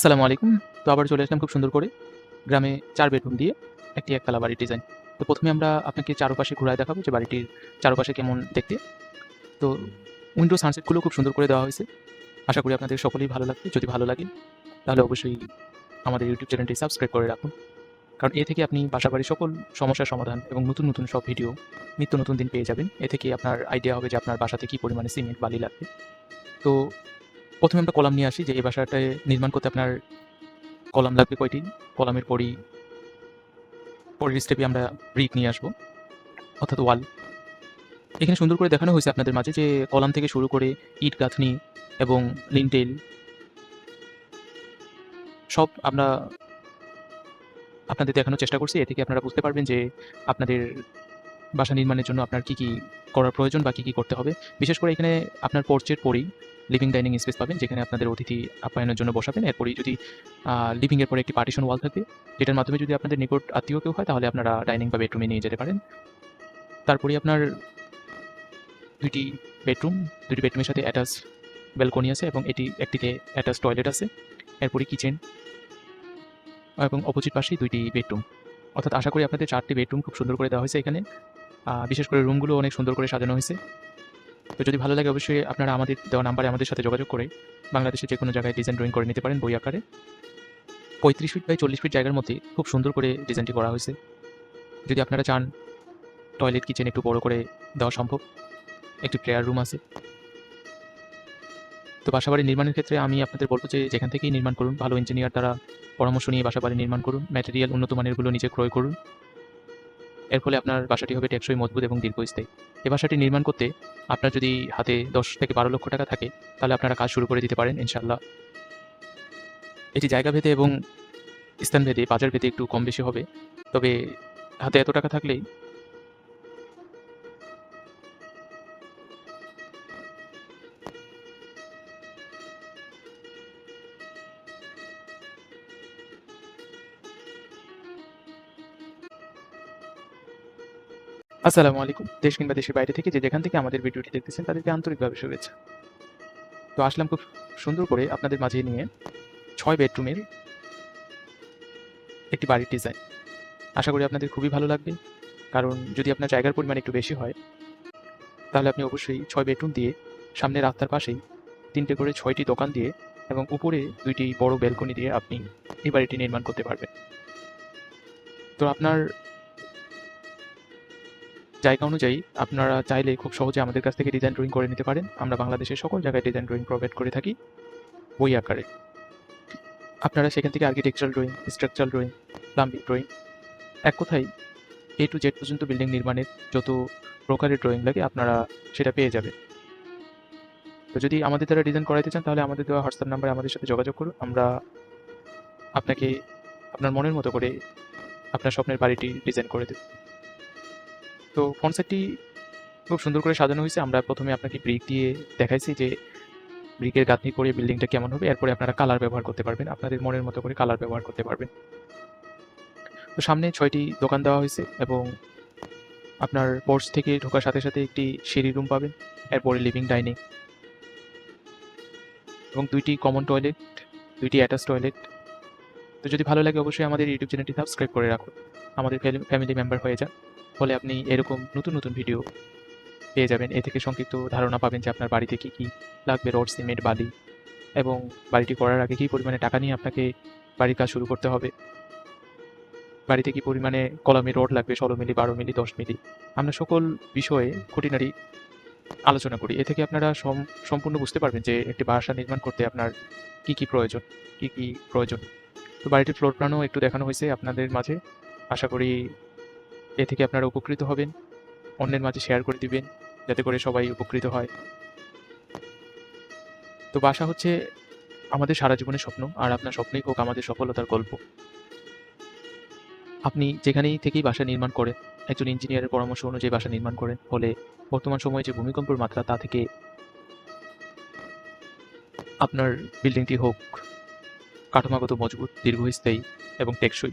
আসসালামু আলাইকুম। তো আবার চলে আসলাম খুব সুন্দর করে গ্রামে চার বেডরুম দিয়ে একটি একতলা বাড়ির ডিজাইন। তো প্রথমে আমরা আপনাকে চারপাশে ঘুরায় দেখাবো যে বাড়িটির চারপাশে কেমন দেখতে। তো উইন্ডো সানসেটগুলো খুব সুন্দর করে দেওয়া হয়েছে। আশা করি আপনাদের সকলেই ভালো লাগবে। যদি ভালো লাগে, তাহলে অবশ্যই আমাদের ইউটিউব চ্যানেলটি সাবস্ক্রাইব করে রাখুন। কারণ এ থেকে আপনি বাসা বাড়ির সকল সমস্যার সমাধান এবং নতুন নতুন সব ভিডিও নিত্য নতুন দিন পেয়ে যাবেন। এ থেকে আপনার আইডিয়া হবে যে আপনার বাসাতে কী পরিমাণে সিমেন্ট বালি লাগবে। তো প্রথমে আমরা কলাম নিয়ে আসি, যে এই বাসাটায় নির্মাণ করতে আপনার কলাম লাগবে কয়টি? কলামের পরই পরের স্টেপে আমরা ব্রিক নিয়ে আসব, অর্থাৎ ওয়াল এখানে সুন্দর করে দেখানো হয়েছে আপনাদের মাঝে যে কলাম থেকে শুরু করে ইট, গাঁথনি এবং লিনটেল সব আমরা আপনাদের দেখানোর চেষ্টা করছি। এ থেকে আপনারা বুঝতে পারবেন যে আপনাদের বাসা নির্মাণের জন্য আপনার কি কি করার প্রয়োজন বা কি কি করতে হবে। বিশেষ করে এখানে আপনার পোর্চের পরেই লিভিং ডাইনিং স্পেস পাবেন, যেখানে আপনাদের অতিথি আপ্যায়নের জন্য বসাবেন। এরপরেই যদি লিভিংয়ের পরে একটি পার্টিশন ওয়াল থাকবে যেটার মাধ্যমে যদি আপনাদের নিকট আত্মীয় কেউ হয়, তাহলে আপনারা ডাইনিং বা বেডরুমে নিয়ে যেতে পারেন। তারপরে আপনার দুইটি বেডরুম দুটি বেডরুমের সাথে অ্যাটাচ ব্যালকনি আছে এবং এটি একটিতে অ্যাটাচ টয়লেট আছে। এরপরে কিচেন এবং অপোজিট পাশেই দুইটি বেডরুম অর্থাৎ আশা করি আপনাদের চারটি বেডরুম খুব সুন্দর করে দেওয়া হয়েছে এখানে। বিশেষ করে রুমগুলো অনেক সুন্দর করে সাজানো হয়েছে। তো যদি ভালো লাগে অবশ্যই আপনারা আমাদের দেওয়া নাম্বারে আমাদের সাথে যোগাযোগ করে বাংলাদেশের যে কোনো জায়গায় ডিজাইন ড্রয়িং করে নিতে পারেন বই আকারে। পঁয়ত্রিশ ফিট বাই চল্লিশ ফিট জায়গার মধ্যে খুব সুন্দর করে ডিজাইনটি করা হয়েছে। যদি আপনারা চান টয়লেট কিচেন একটু বড় করে দেওয়া সম্ভব। একটি প্রেয়ার রুম আছে। তো বাসাবাড়ি নির্মাণের ক্ষেত্রে আমি আপনাদের বলব যে যেখান থেকেই নির্মাণ করুন, ভালো ইঞ্জিনিয়ার দ্বারা পরামর্শ নিয়ে বাসাবাড়ি নির্মাণ করুন ম্যাটেরিয়াল উন্নত মানেরগুলো নিজে ক্রয় করুন। এর ফলে আপনার বাসাটি হবে টেকসই, মজবুত এবং দীর্ঘস্থায়ী। এ বাসাটি নির্মাণ করতে আপনার যদি হাতে দশ থেকে বারো লক্ষ টাকা থাকে, তাহলে আপনারা কাজ শুরু করে দিতে পারেন ইনশাল্লাহ এটি জায়গা ভেদে এবং স্থানভেদে বাজার ভেদে একটু কম বেশি হবে। তবে হাতে এত টাকা থাকলেই আসসালামু আলাইকুম। দেশ কিংবা দেশের বাইরে থেকে যে যেখান থেকে আমাদের ভিডিওটি দেখতেছেন, তাদেরকে আন্তরিকভাবে শুভেচ্ছা। তো আসলাম খুব সুন্দর করে আপনাদের মাঝে নিয়ে ছয় বেডরুমের একটি বাড়ির ডিজাইন। আশা করি আপনাদের খুবই ভালো লাগবে। কারণ যদি আপনার জায়গার পরিমাণ একটু বেশি হয়, তাহলে আপনি অবশ্যই ছয় বেডরুম দিয়ে সামনে রাস্তার পাশেই তিনটে করে ছয়টি দোকান দিয়ে এবং উপরে দুইটি বড় ব্যালকনি দিয়ে আপনি এই বাড়িটি নির্মাণ করতে পারবেন। তো আপনার জায়গা অনুযায়ী আপনারা চাইলে খুব সহজে আমাদের কাছ থেকে ডিজাইন ড্রয়িং করে নিতে পারেন। আমরা বাংলাদেশের সকল জায়গায় ডিজাইন ড্রয়িং প্রোভাইড করে থাকি বই আকারে। আপনারা সেখান থেকে architectural drawing structural drawing plumbing drawing এক কথায় এ টু জেড পর্যন্ত বিল্ডিং নির্মাণের যত প্রকারের ড্রয়িং লাগে আপনারা সেটা পেয়ে যাবেন। তো যদি আমাদের দ্বারা ডিজাইন করাইতে চান তাহলে আমাদের দেওয়া হোয়াটসঅ্যাপ নাম্বারে আমাদের সাথে যোগাযোগ করুন। আমরা আপনাকে আপনার মনের মতো করে আপনার স্বপ্নের বাড়িটি ডিজাইন করে দেব। তো ফোন সেটটি খুব সুন্দর করে সাজানো হয়েছে। আমরা প্রথমে আপনাকে ব্রিক দিয়ে দেখাইছি যে ব্রিকের গাঁথনি করে বিল্ডিংটা কেমন হবে। এরপরে আপনারা কালার ব্যবহার করতে পারবেন। আপনাদের মনের মতো করে কালার ব্যবহার করতে পারবেন। তো সামনে ছয়টি দোকান দেওয়া হয়েছে এবং আপনার পোর্চ থেকে ঢোকার সাথে সাথে একটি সিঁড়ি রুম পাবেন। এরপরে লিভিং ডাইনিং এবং দুইটি কমন টয়লেট দুইটি অ্যাটাচ টয়লেট তো যদি ভালো লাগে অবশ্যই আমাদের ইউটিউব চ্যানেলটি সাবস্ক্রাইব করে রাখুন। আমাদের ফ্যামিলি মেম্বার হয়ে যান। ফলে আপনি এরকম নতুন নতুন ভিডিও পেয়ে যাবেন। এ থেকে সংক্ষিপ্ত ধারণা পাবেন যে আপনার বাড়িতে কী কী লাগবে, রড, সিমেন্ট, বালি এবং বাড়িটি করার আগে কী পরিমাণে টাকা নিয়ে আপনাকে বাড়ির কাজ শুরু করতে হবে? বাড়িতে কী পরিমাণে কলমে রড লাগবে, ষোলো মিলি, বারো মিলি, দশ মিলি? আমরা সকল বিষয়ে খুঁটিনাটি আলোচনা করি। এ থেকে আপনারা সম- সম্পূর্ণ বুঝতে পারবেন যে একটি বাসা নির্মাণ করতে আপনার কি কি প্রয়োজন, কি কি প্রয়োজন। তো বাড়িটির ফ্লোর প্ল্যানও একটু দেখানো হয়েছে আপনাদের মাঝে। আশা করি এ থেকে আপনারা উপকৃত হবেন। অন্যের মাঝে শেয়ার করে দিবেন, যাতে করে সবাই উপকৃত হয়। তো বাসা হচ্ছে আমাদের সারা জীবনের স্বপ্ন, আর আপনার স্বপ্নই হোক আমাদের সফলতার গল্প। আপনি যেখানেই থেকেই বাসা নির্মাণ করেন, একজন ইঞ্জিনিয়ারের পরামর্শ অনুযায়ী বাসা নির্মাণ করেন, ফলে বর্তমান সময়ে যে ভূমিকম্পের মাত্রা তা থেকে আপনার বিল্ডিংটি হোক, কাঠামোগত মজবুত, দীর্ঘস্থায়ী এবং টেকসই।